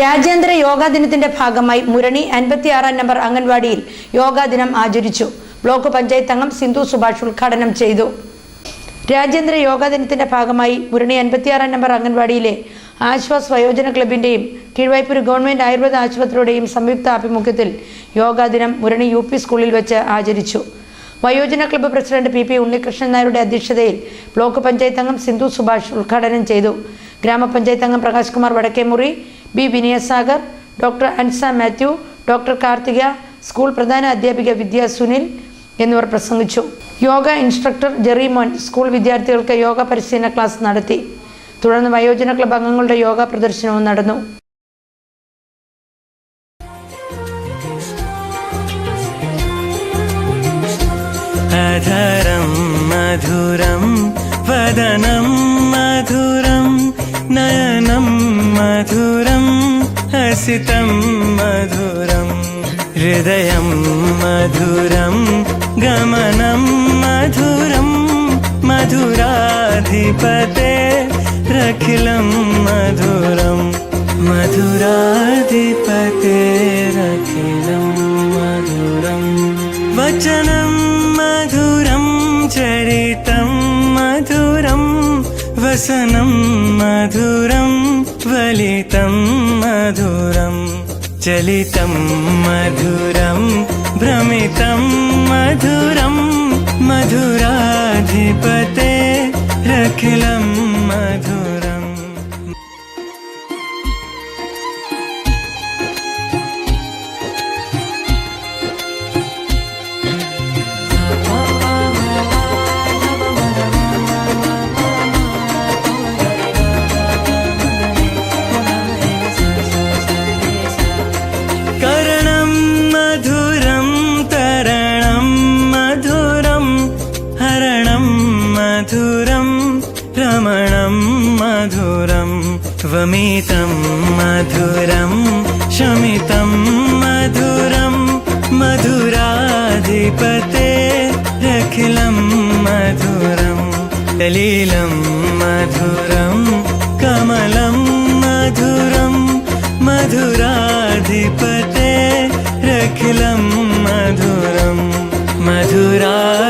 രാജ്യാന്തര യോഗാ ദിനത്തിന്റെ ഭാഗമായി മുരണി അൻപത്തിയാറാം നമ്പർ അംഗൻവാടിയിൽ യോഗാ ദിനം ആചരിച്ചു. ബ്ലോക്ക് പഞ്ചായത്ത് അംഗം സിന്ധു സുഭാഷ് ഉദ്ഘാടനം ചെയ്തു. രാജ്യാന്തര യോഗാ ദിനത്തിന്റെ ഭാഗമായി മുരണി അൻപത്തിയാറാം നമ്പർ അംഗൻവാടിയിലെ ആശ്വാസ് വയോജന ക്ലബിന്റെയും കീഴ്വായ്പൂർ ഗവൺമെന്റ് ആയുർവേദ ആശുപത്രിയുടെയും സംയുക്ത ആഭിമുഖ്യത്തിൽ യോഗാ ദിനം മുരണി യു സ്കൂളിൽ വെച്ച് ആചരിച്ചു. വയോജന club president P P Unnikrishnan നായരുടെ അധ്യക്ഷതയിൽ ബ്ലോക്ക് പഞ്ചായത്ത് അംഗം സിന്ധു സുഭാഷ് ഉദ്ഘാടനം ചെയ്തു. ഗ്രാമപഞ്ചായത്ത് അംഗം Prakash Kumar Vadakkemuri B Vinayasagar doctor Ansa Mathew doctor Karthika school പ്രധാന അധ്യാപിക വിദ്യ സുനിൽ എന്നിവർ പ്രസംഗിച്ചു. യോഗ ഇൻസ്ട്രക്ടർ ജെറി മോൻ സ്കൂൾ വിദ്യാർത്ഥികൾക്ക് യോഗ പരിശീലന ക്ലാസ് നടത്തി. തുടർന്ന് വയോജന ക്ലബ് അംഗങ്ങളുടെ യോഗ പ്രദർശനവും നടന്നു. മധുരം വദനം മധുരം. नयनं मधुरं हसितं मधुरं हृदयं मधुरं गमनं मधुरं मधुराधिपते रखिलं मधुरं मधुराधिपते रखिलं मधुरम् वचनं मधुरं चरितं मधुरं वसनं मधुरं वलितं मधुरं चलितं मधुरं भ्रमितं मधुरं मधुराधिपते रखिलं मधुरं त्वमेतं मधुरं शमितं मधुरं मधुराधिपते अखिलं मधुरं दलीलं मधुरं कमलं मधुरं मधुराधिपते रखिलं मधुरं मधुराधिपते